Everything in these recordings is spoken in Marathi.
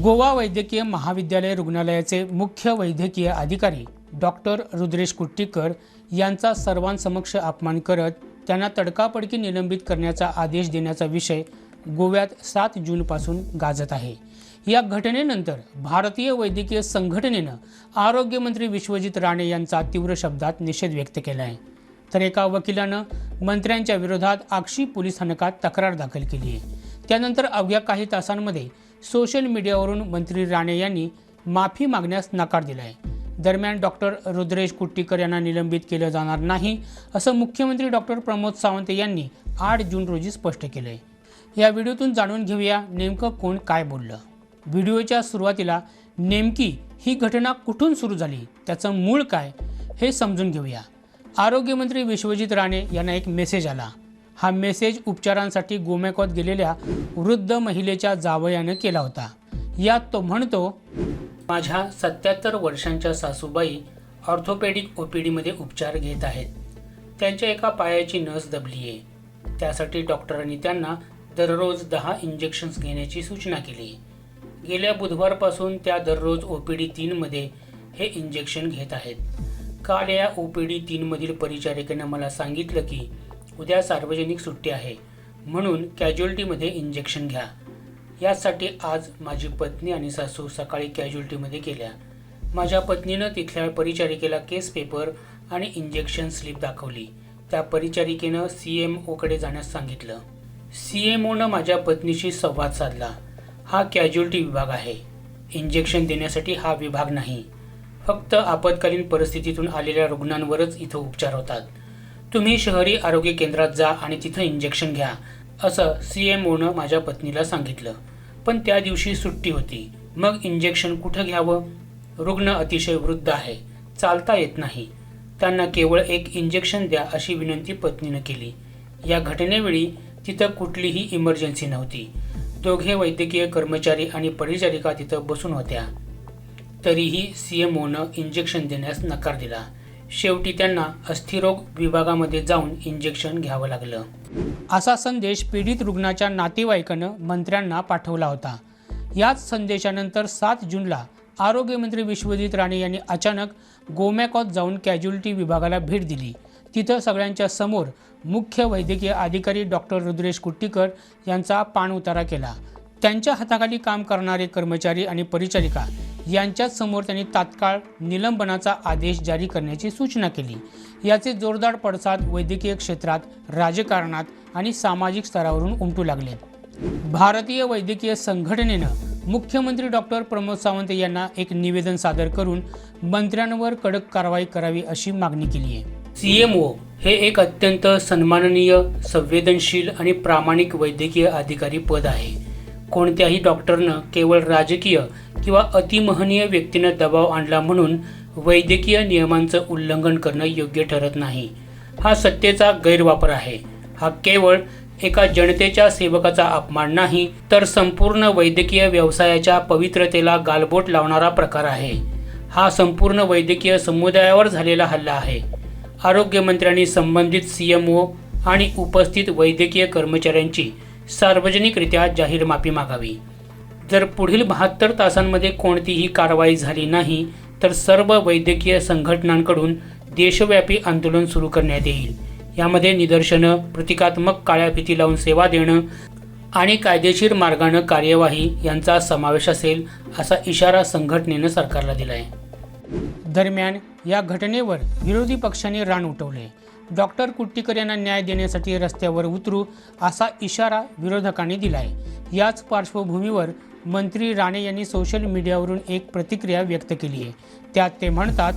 गोवा वैद्यकीय महाविद्यालय रुग्णालयाचे मुख्य वैद्यकीय अधिकारी डॉक्टर रुद्रेश कुट्टीकर यांचा सर्वांसमक्ष अपमान करत त्यांना तडकाफडकी निलंबित करण्याचा आदेश देण्याचा विषय गोव्यात सात जूनपासून गाजत आहे. या घटनेनंतर भारतीय वैद्यकीय संघटनेनं आरोग्यमंत्री विश्वजित राणे यांचा तीव्र शब्दात निषेध व्यक्त केला आहे. तर एका वकिलानं मंत्र्यांच्या विरोधात आक्षी पोलीस स्थानकात तक्रार दाखल केली आहे. त्यानंतर अवघ्या काही तासांमध्ये सोशल मीडियावरून मंत्री राणे यांनी माफी मागण्यास नकार दिला आहे दरम्यान डॉक्टर रुद्रेश कुट्टीकर यांना निलंबित केलं जाणार नाही असं मुख्यमंत्री डॉक्टर प्रमोद सावंत यांनी आठ जून रोजी स्पष्ट केलं आहे या व्हिडिओतून जाणून घेऊया नेमकं कोण काय बोललं. व्हिडिओच्या सुरुवातीला नेमकी ही घटना कुठून सुरू झाली त्याचं मूळ काय हे समजून घेऊया. आरोग्यमंत्री विश्वजित राणे यांना एक मेसेज आला. हा मेसेज उपचारांसाठी गोमॅकॉत गेलेल्या वृद्ध महिलेच्या जावयानं केला होता. यात तो म्हणतो माझ्या सत्याहत्तर वर्षांच्या सासूबाई ऑर्थोपेडिक ओ पी डीमध्ये उपचार घेत आहेत. त्यांच्या एका पायाची नस दबली आहे. त्यासाठी डॉक्टरांनी त्यांना दररोज दहा इंजेक्शन्स घेण्याची सूचना केली. गेल्या बुधवारपासून त्या दररोज ओ पी डी तीनमध्ये हे इंजेक्शन घेत आहेत. काल या ओ पी डी तीनमधील परिचारिकेनं मला सांगितलं की उद्या सार्वजनिक सुट्टी आहे. म्हणून कॅज्युअल्टीमध्ये इंजेक्शन घ्या. यासाठी आज माझी पत्नी आणि सासू सकाळी कॅज्युअल्टीमध्ये गेल्या. माझ्या पत्नीनं तिथल्या परिचारिकेला केस पेपर आणि इंजेक्शन स्लिप दाखवली. त्या परिचारिकेनं सी एम ओकडे जाण्यास सांगितलं. सी एम ओनं माझ्या पत्नीशी संवाद साधला. हा कॅज्युअल्टी विभाग आहे. इंजेक्शन देण्यासाठी हा विभाग नाही. फक्त आपत्कालीन परिस्थितीतून आलेल्या रुग्णांवरच इथं उपचार होतात. तुम्ही शहरी आरोग्य केंद्रात जा आणि तिथं इंजेक्शन घ्या असं सी एम ओनं माझ्या पत्नीला सांगितलं. पण त्या दिवशी सुट्टी होती. मग इंजेक्शन कुठं घ्यावं? रुग्ण अतिशय वृद्ध आहे. चालता येत नाही. त्यांना केवळ एक इंजेक्शन द्या अशी विनंती पत्नीनं केली. या घटनेवेळी तिथं कुठलीही इमर्जन्सी नव्हती. दोघे वैद्यकीय कर्मचारी आणि परिचारिका तिथं बसून होत्या. तरीही सी एम ओनं इंजेक्शन देण्यास नकार दिला. शेवटी त्यांना अस्थिरोग विभागामध्ये जाऊन इंजेक्शन घ्यावं लागलं. असा संदेश पीडित रुग्णाच्या नातेवाईकानं मंत्र्यांना पाठवला होता. याच संदेशानंतर सात जूनला आरोग्यमंत्री विश्वजित राणे यांनी अचानक गोमॅकॉत जाऊन कॅज्युअल्टी विभागाला भेट दिली. तिथं सगळ्यांच्या समोर मुख्य वैद्यकीय अधिकारी डॉक्टर रुद्रेश कुट्टीकर यांचा पाणउतारा केला. त्यांच्या हाताखाली काम करणारे कर्मचारी आणि परिचारिका यांच्याच समोर त्यांनी तात्काळ निलंबनाचा आदेश जारी करण्याची सूचना केली. याचे जोरदार पडसाद वैद्यकीय क्षेत्रात राजकारणात आणि सामाजिक स्तरावरून उमटू लागले. भारतीय वैद्यकीय संघटनेनं मुख्यमंत्री डॉक्टर प्रमोद सावंत यांना एक निवेदन सादर करून मंत्र्यांवर कडक कारवाई करावी अशी मागणी केली आहे. सीएमओ हे एक अत्यंत सन्माननीय संवेदनशील आणि प्रामाणिक वैद्यकीय अधिकारी पद आहे. कोणत्याही डॉक्टरनं केवळ राजकीय किंवा अतिमहनीय व्यक्तीनं दबाव आणला म्हणून वैद्यकीय नियमांचं उल्लंघन करणं योग्य ठरत नाही. हा सत्तेचा गैरवापर आहे. हा केवळ एका जनतेच्या सेवकाचा अपमान नाही तर संपूर्ण वैद्यकीय व्यवसायाच्या पवित्रतेला गालबोट लावणारा प्रकार आहे. हा संपूर्ण वैद्यकीय समुदायावर झालेला हल्ला आहे. आरोग्यमंत्र्यांनी संबंधित सी एम ओ आणि उपस्थित वैद्यकीय कर्मचाऱ्यांची सार्वजनिकरित्या जाहीर माफी मागावी. जर पुढील बहात्तर तासांमध्ये कोणतीही कारवाई झाली नाही तर सर्व वैद्यकीय संघटनांकडून देशव्यापी आंदोलन सुरू करण्यात येईल. यामध्ये निदर्शनं प्रतिकात्मक काळ्या फिती लावून सेवा देणं आणि कायदेशीर मार्गानं कार्यवाही यांचा समावेश असेल असा इशारा संघटनेनं सरकारला दिला आहे दरम्यान या घटनेवर विरोधी पक्षाने रान उठवले डॉक्टर कुट्टीकर यांना न्याय देण्यासाठी रस्त्यावर उतरू असा इशारा विरोधकांनी दिलाय. याच पार्श्वभूमीवर मंत्री राणे यांनी सोशल मीडियावरून एक प्रतिक्रिया व्यक्त केली आहे. त्यात ते म्हणतात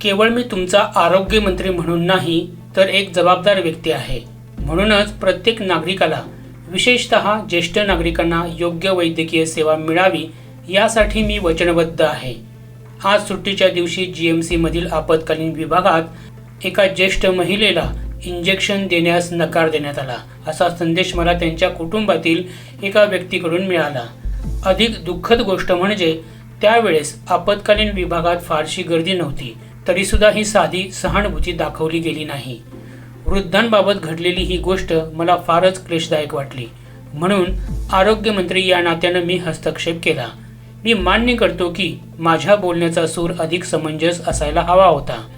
केवळ मी तुमचा आरोग्य मंत्री म्हणून नाही तर एक जबाबदार व्यक्ती आहे. म्हणूनच प्रत्येक नागरिकाला विशेषत ज्येष्ठ नागरिकांना योग्य वैद्यकीय सेवा मिळावी यासाठी मी वचनबद्ध आहे. आज सुट्टीच्या दिवशी जी एम सीमधील आपत्कालीन विभागात एका ज्येष्ठ महिलेला इंजेक्शन देण्यास नकार देण्यात आला. असा संदेश मला त्यांच्या कुटुंबातील एका व्यक्तीकडून मिळाला. अधिक दुःखद गोष्ट म्हणजे त्यावेळेस आपत्कालीन विभागात फारशी गर्दी नव्हती. तरीसुद्धा ही साधी सहानुभूती दाखवली गेली नाही. वृद्धांबाबत घडलेली ही गोष्ट मला फारच क्लेशदायक वाटली. म्हणून आरोग्यमंत्री या नात्यानं मी हस्तक्षेप केला. मी मान्य करतो की माझ्या बोलण्याचा सूर अधिक समंजस असायला हवा होता.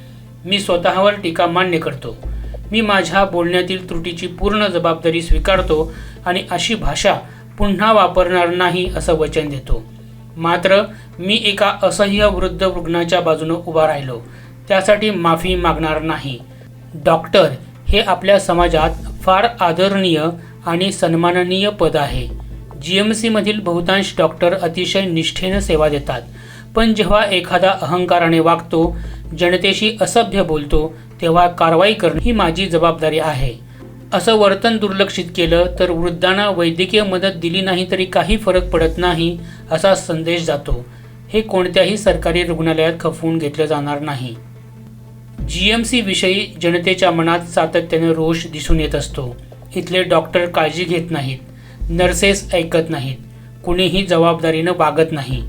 मी स्वतःवर टीका मान्य करतो. मी माझ्या बोलण्यातील त्रुटीची पूर्ण जबाबदारी स्वीकारतो आणि अशी भाषा पुन्हा वापरणार नाही असं वचन देतो. मात्र मी एका असह्य वृद्ध रुग्णाच्या बाजूनं उभा राहिलो. त्यासाठी माफी मागणार नाही. डॉक्टर हे आपल्या समाजात फार आदरणीय आणि सन्माननीय पद आहे. जी एम सीमधील बहुतांश डॉक्टर अतिशय निष्ठेनं सेवा देतात. पण जेव्हा एखादा अहंकाराने वागतो जनतेशी असभ्य बोलतो तेव्हा कारवाई करणे ही माझी जबाबदारी आहे. असं वर्तन दुर्लक्षित केलं तर वृद्धांना वैद्यकीय मदत दिली नाही तरी काही फरक पडत नाही असा संदेश जातो. हे कोणत्याही सरकारी रुग्णालयात खपवून घेतलं जाणार नाही. जी एम सी विषयी जनतेच्या मनात सातत्याने रोष दिसून येत असतो. इथले डॉक्टर काळजी घेत नाहीत नर्सेस ऐकत नाहीत कुणीही जबाबदारीनं वागत नाही.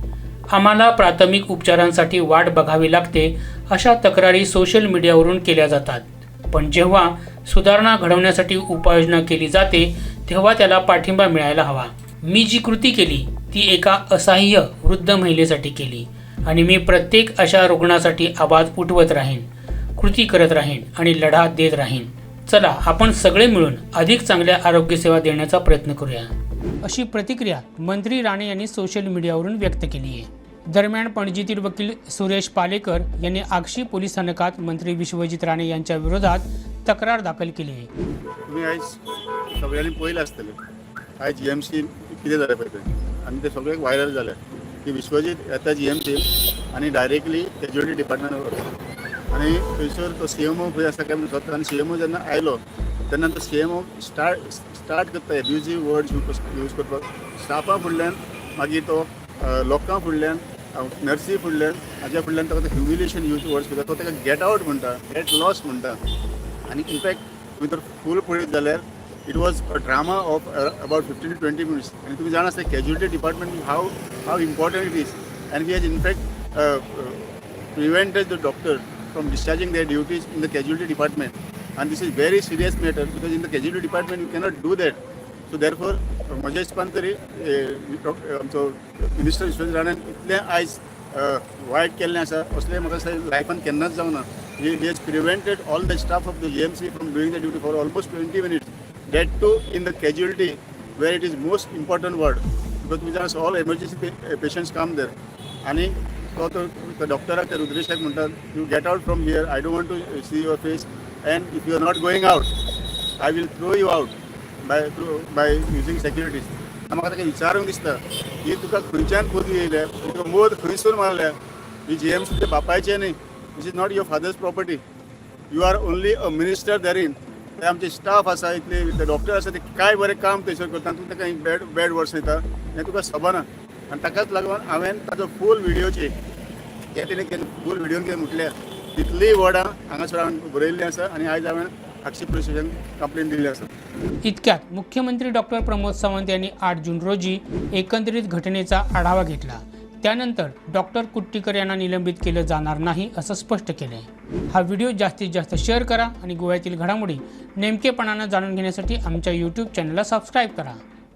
आम्हाला प्राथमिक उपचारांसाठी वाट बघावी लागते अशा तक्रारी सोशल मीडियावरून केल्या जातात. पण जेव्हा सुधारणा घडवण्यासाठी उपाययोजना केली जाते तेव्हा त्याला पाठिंबा मिळायला हवा. मी जी कृती केली ती एका असहाय्य वृद्ध महिलेसाठी केली आणि मी प्रत्येक अशा रुग्णासाठी आवाज उठवत राहीन कृती करत राहीन आणि लढा देत राहीन. चला आपण सगळे मिळून अधिक चांगल्या आरोग्यसेवा देण्याचा प्रयत्न करूया. अशी प्रतिक्रिया मंत्री राणे यांनी सोशल मीडियावरून व्यक्त केली आहे. दरम्यान पणजीतील वकील सुरेश पालेकर यांनी आक्षी पोलीस स्थानकात मंत्री विश्वजित राणे यांच्या विरोधात तक्रार दाखल केली आहे. तुमी आयज सगळ्यांनी पयलें आसतलें आयज जी एम सी कितें जालें पळय तें आनी तें सगळें व्हायरल जालें की विश्वजीत येता जी एम सी आनी डायरेक्टली कॅज्युअलिटी डिपार्टमेंटान आणि आनी थंयसर तो सी एम ओ खंय आसा काय म्हणून आनी सी एम ओ जेन्ना आयलो तेन्ना तो C M O start start करता एब्युजीव वर्ड्स यूज करपाक स्टाफा फुडल्यान मागीर तो लोकां फुडल्यान नर्सी फुडल्यान हाज्या फुडल्यान ताका ह्युमिलेशन यूज वर्ड्स करता. तो ताका गेट आवट म्हणटा गेट लॉस म्हणटा. आनी इनफॅक्ट तुम्ही जर फूल पळयत जाल्यार it was a drama of about fifteen to twenty minutes आनी तुम्ही जाणा आसता casualty department how how important it is and we has in fact prevented the doctor from discharging their duties in the casualty department and this is very serious matter because in the casualty department you cannot do that so therefore म्हज्या हिसपान तरी eh, doc- eh, आमचो मिनिस्टर विश्वजीत राणान इतलें आयज eh, वायट केल्लें आसा असलें म्हाका दिसता लायफान केन्नाच जावं ना he he has prevented all the staff of the GMC from doing the duty for almost 20 minutes that too in the casualty where it is most important word because we just all emergency pa- eh, patients come there आणि तो तो डॉक्टराक ते रुद्रेशाक म्हणटात you get out from here I don't want to see your face and if you are not going out I will throw you out by through by using securities म्हाका ताका विचारूंक दिसता. ही तुका खंयच्यान पदवी येयल्या तुका मोद खंयसून मारल्या. ही जी एम सी तुज्या बापायचे न्ही. This is not your father's property you are only a minister दॅरीन ते आमचे स्टाफ आसा इतले ते डॉक्टर आसा ते काय बरें काम थंयसर करता तूं ताका बॅड बॅड वर्स येता हें तुका सबना आनी ताकाच लागून हांवें ताजो फूल व्हिडियोचे हे तेणें फूल व्हिडिओन कितें म्हटल्या तितलीं वर्डां हांगासर हांवें बरयल्ली आसा आनी आयज हांवें आक्षी पुलीस स्टेशन कंप्लेन दिल्ली आसा इतक्यात मुख्यमंत्री डॉक्टर प्रमोद सावंत यांनी आठ जून रोजी एकंदरीत घटनेचा आढावा घेतला. त्यानंतर डॉक्टर कुट्टीकर यांना निलंबित केलं जाणार नाही असं स्पष्ट केलंय. हा व्हिडिओ जास्तीत जास्त शेअर करा आणि गोव्यातील घडामोडी नेमकेपणानं जाणून घेण्यासाठी आमच्या यूट्यूब चॅनलला सबस्क्राईब करा.